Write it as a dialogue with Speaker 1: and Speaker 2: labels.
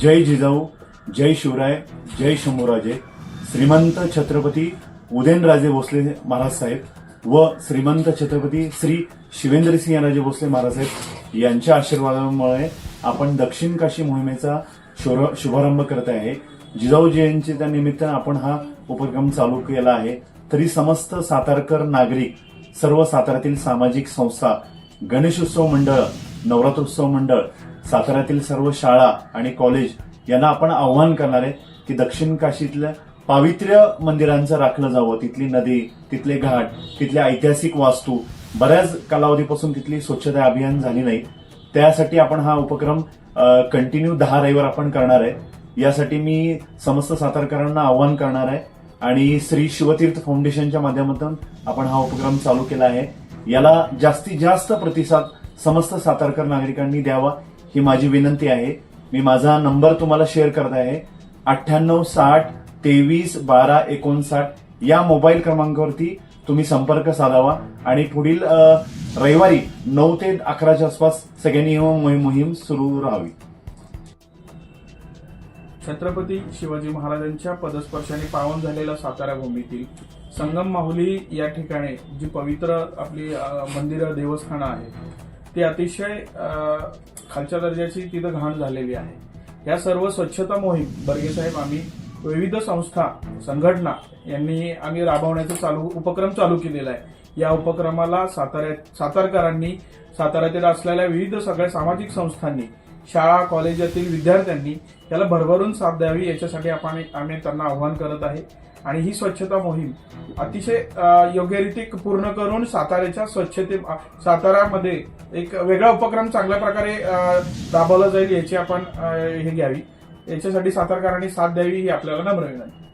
Speaker 1: जय जिजाऊ जय शिवराय जय शंभूराजे. श्रीमंत छत्रपती उदयनराजे भोसले महाराज साहेब व श्रीमंत छत्रपती श्री शिवेंद्रसिंहराजे भोसले महाराज साहेब यांच्या आशीर्वादामुळे आपण दक्षिण काशी मोहिमेचा शुभारंभ करत आहे. जिजाऊ जयंतीच्या निमित्तानं आपण हा उपक्रम चालू केला आहे. तरी समस्त सातारकर नागरिक सर्व साताऱ्यातील सामाजिक संस्था गणेशोत्सव मंडळ नवरात्रोत्सव मंडळ साताऱ्यातील सर्व शाळा आणि कॉलेज यांना आपण आव्हान करणार आहे की दक्षिण काशीतल्या पावित्र्य मंदिरांचं राखलं जावं. तिथली नदी तिथले घाट तिथल्या ऐतिहासिक वास्तू. बऱ्याच कालावधीपासून तिथली स्वच्छता अभियान झाली नाही. त्यासाठी आपण हा उपक्रम कंटिन्यू दहा रविवार आपण करणार आहे. यासाठी मी समस्त सातारकरांना आव्हान करणार आहे आणि श्री शिवतीर्थ फाउंडेशनच्या माध्यमातून आपण हा उपक्रम चालू केला आहे. याला जास्तीत जास्त प्रतिसाद समस्त सातारकर नागरिकांनी द्यावा. ही माझी विनंती आहे. मी माझा नंबर तुम्हाला शेअर करत आहे. अठ्ठ्याण्णव साठ तेवीस बारा एकोणसाठ या मोबाईल क्रमांकावरती तुम्ही संपर्क साधावा. आणि पुढील रविवारी नऊ ते अकराच्या आसपास सगळ्यांनी मोहीम मोहीम सुरू राहावी.
Speaker 2: छत्रपती शिवाजी महाराजांच्या पदस्पर्शाने पावन झालेल्या सातारा भूमीतील संगम माहुली या ठिकाणी जी पवित्र आपली मंदिरं देवस्थानं आहेत ती अतिशय खालच्या दर्जाची तिथं घाण झालेली आहे. या सर्व स्वच्छता मोहीम बर्गे साहेब आम्ही विविध संस्था संघटना यांनी आम्ही राबवण्याचा चालू उपक्रम चालू केलेला आहे. या उपक्रमाला साताऱ्यात सातारकरांनी साताऱ्यातील असलेल्या विविध सगळ्या सामाजिक संस्थांनी शाळा कॉलेजातील विद्यार्थ्यांनी याला भरभरून साथ द्यावी याच्यासाठी आपण आम्ही त्यांना आव्हान करत आहे. आणि ही स्वच्छता मोहीम अतिशय अ, योग्यरीती पूर्ण करून साताऱ्याच्या स्वच्छते साताऱ्यामध्ये एक वेगळा उपक्रम चांगल्या प्रकारे अ, राबवला जाईल याची आपण हे घ्यावी. याच्यासाठी सातारकरांनी साथ द्यावी ही आपल्याला नम्र विनंती.